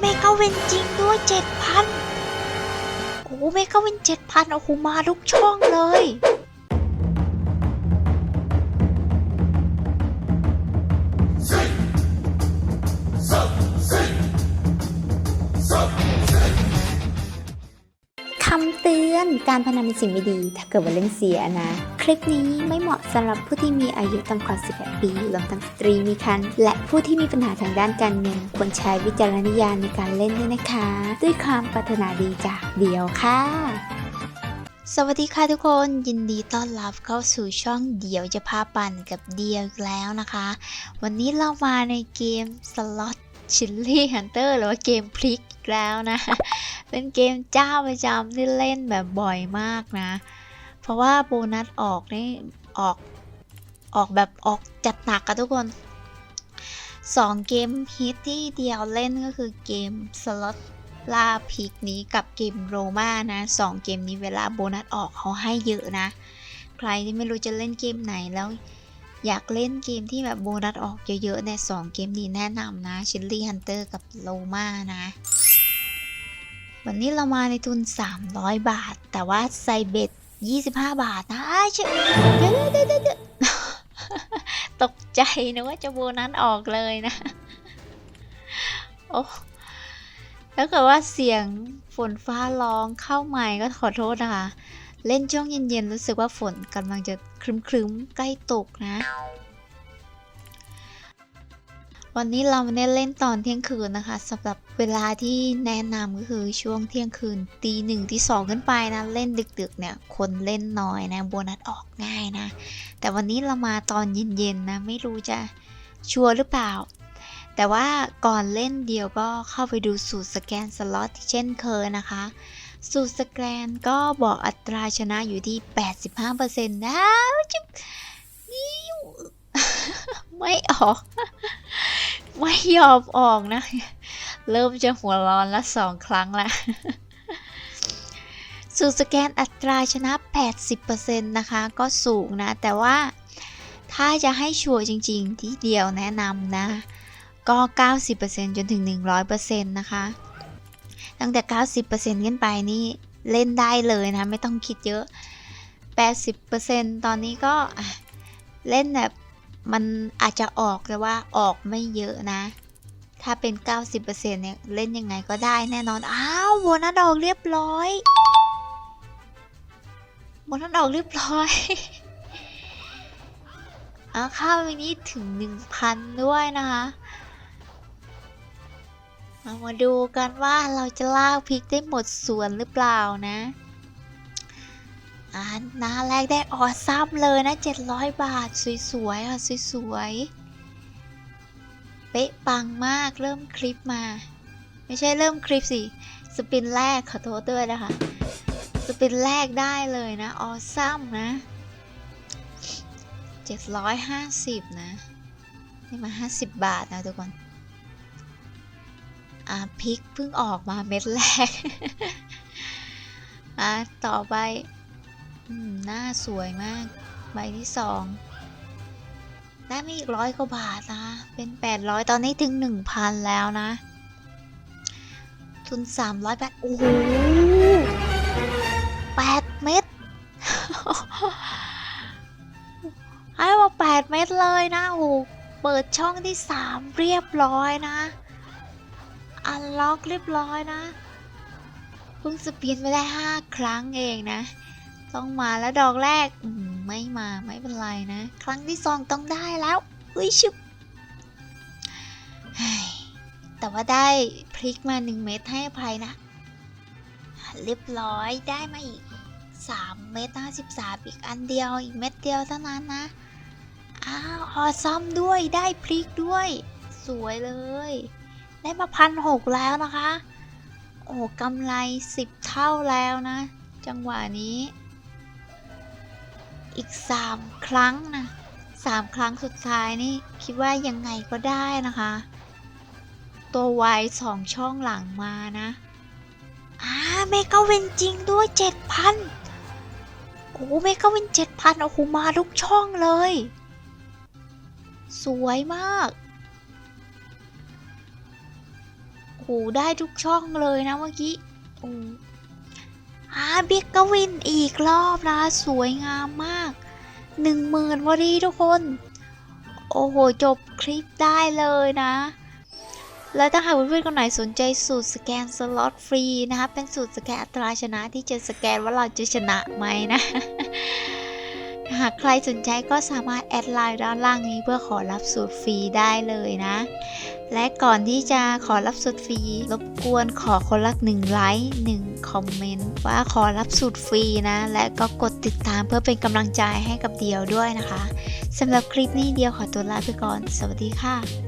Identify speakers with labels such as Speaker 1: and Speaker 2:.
Speaker 1: เมกาวินจริงด้วยเจ็ดพันโอ้เมกาวินเจ็ดพันโอ้โหมาทุกช่องเลย
Speaker 2: นการพนันเป็นสิ่งไม่ดี ถ้าเกิดว่าเล่นเสียนะ คลิปนี้ไม่เหมาะสำหรับผู้ที่มีอายุต่ำกว่า 18 ปีรวมทั้งสตรีมีครรภ์และผู้ที่มีปัญหาทางด้านการเงินควรใช้วิจารณญาณในการเล่นด้วยนะคะ ด้วยความปรารถนาดีจากเดียวค่ะ
Speaker 1: สวัสดีค่ะทุกคนยินดีต้อนรับเข้าสู่ช่องเดี่ยวจะพาปั่นกับเดียวแล้วนะคะ วันนี้เรามาในเกมสล็อตชิลลี่ฮันเตอร์หรือว่าเกมพลิกแล้วนะ เป็นเกมเจ้าประจำที่เล่นแบบบ่อยมากนะ เพราะว่าโบนัสออกนี่ออกออกแบบออกจัดหนักอะทุกคนสองเกมฮิตที่เดียวเล่นก็คือเกมสล็อตล่าพีกนี้กับเกมโรมานะสองเกมนี้เวลาโบนัสออกเขาให้เยอะนะ ใครที่ไม่รู้จะเล่นเกมไหนแล้วอยากเล่นเกมที่แบบโบนัสออกเยอะๆในสองเกมนี้แนะนำนะชิลลี่ฮันเตอร์กับโรมานะ วันนี้เรามาในทุน 300 บาท แต่ว่าใส่เบ็ด 25 บาทนะอ้ายเชยเดี๋ยวเดี๋ยวเดี๋ยวเดี๋ยวตกใจนะว่าจะโบนัสออกเลยนะ โอ้ถ้าเกิดว่าเสียงฝนฟ้าร้องเข้าใหม่ก็ขอโทษนะคะ เล่นช่วงเย็นๆ รู้สึกว่าฝนกำลังจะครึ้มๆ ใกล้ตกนะ วันนี้เราไม่ได้เล่นตอนเที่ยงคืนนะคะสำหรับเวลาที่แนะนำก็คือช่วงเที่ยงคืนตีหนึ่งที่สองขึ้นไปนะเล่นดึกๆเนี่ยคนเล่นน้อยนะโบนัสออกง่ายนะ แต่วันนี้เรามาตอนเย็นๆนะไม่รู้จะชัวร์หรือเปล่า แต่ว่าก่อนเล่นเดียวก็เข้าไปดูสูตรสแกนสล็อตเช่นเคยนะคะ สูตรสแกนก็บอกอัตราชนะอยู่ที่ 85%นะจิ๊บนิ้วไม่ออก ไม่ยอมออกนะ เริ่มจะหัวร้อนละสองครั้งละสูตรสแกนอัตราชนะ 80%นะคะ ก็สูงนะ แต่ว่าถ้าจะให้ชัวร์จริงๆ ที่เดียวแนะนำนะ ก็ 90%จนถึง 100%นะคะ ตั้งแต่ 90%ขึ้นไปนี่เล่นได้เลยนะ ไม่ต้องคิดเยอะ 80%ตอนนี้ก็เล่นแบบ มันอาจจะออกแต่ว่าออกไม่เยอะนะ ถ้าเป็น 90%เนี่ยเล่นยังไงก็ได้แน่นอน อ้าวโบนัสออกเรียบร้อยโบนัสออกเรียบร้อยอาข้าววันนี้ถึง 1,000 ด้วยนะคะเรามาดูกันว่าเราจะลากพริกได้หมดสวนหรือเปล่านะ อ่าหน้าแรกได้ออซ้ำเลยนะ 700 บาท สวยๆอะ สวยๆ เป๊ะปังมากเริ่มคลิปมา ไม่ใช่เริ่มคลิปสิ สปินแรกขอโทษด้วยนะคะ สปินแรกได้เลยนะ ออซ้ำนะ 750 นะ นี่มา 50 บาทนะทุกคนอ่าพริกเพิ่งออกมาเม็ดแรก อ่าต่อไป หน้าสวยมาก ใบที่สองได้ไม่อีกร้อยกว่าบาทนะ เป็นแปดร้อยตอนนี้ถึงหนึ่งพันแล้วนะ ทุนสามร้อยแปดโอ้โหแปดเม็ดให้มาแปดเม็ดเลยนะ โอ้โห เปิดช่องที่สามเรียบร้อยนะ อันล็อกเรียบร้อยนะ เพิ่งสเปียนไปได้5ครั้งเองนะ ต้องมาแล้วดอกแรกมไม่มาไม่เป็นไรนะ ครั้งที่สองต้องได้แล้วอุ้ยชุบแต่ว่าได้พริกมา 1 เม็ดให้อภัยนะ เรียบร้อยได้มาอีก 3 เม็ดนะ13อีกอันเดียวอีกเม็ดเดียวเท่านั้นนะ อ้าวออซัมด้วยได้พริกด้วย สวยเลย ได้มาพันหกแล้วนะคะ โอ้กำไรสิบเท่าแล้วนะ จังหวะนี้ อีกสามครั้งนะสามครั้งสุดท้ายนี่คิดว่ายังไงก็ได้นะคะ ตัววายสองช่องหลังมานะอ่าเมกาเวนจริงด้วยเจ็ดพันโอ้เมกาเวนเจ็ดพันโอ้โหมาทุกช่องเลย สวยมากโอ้ได้ทุกช่องเลยนะเมื่อกี้โอ้ อาบิ๊กกวินอีกรอบนะสวยงามมากหนึ่งหมื่นพอดีทุกคน โอ้โห จบคลิปได้เลยนะ แล้วถ้าหากเพื่อนๆคนไหนสนใจสูตรสแกนสล็อตฟรีนะคะ เป็นสูตรสแกนอัตราชนะที่จะสแกนว่าเราจะชนะไหมนะ หากใครสนใจก็สามารถแอดไลน์ด้านล่างนี้เพื่อขอรับสูตรฟรีได้เลยนะ และก่อนที่จะขอรับสูตรฟรี รบกวนขอคนละหนึ่งไลค์หนึ่งคอมเมนต์ว่าขอรับสูตรฟรีนะ และก็กดติดตามเพื่อเป็นกำลังใจให้กับเดียวด้วยนะคะสำหรับคลิปนี้เดียวขอตัวลาไปก่อน สวัสดีค่ะ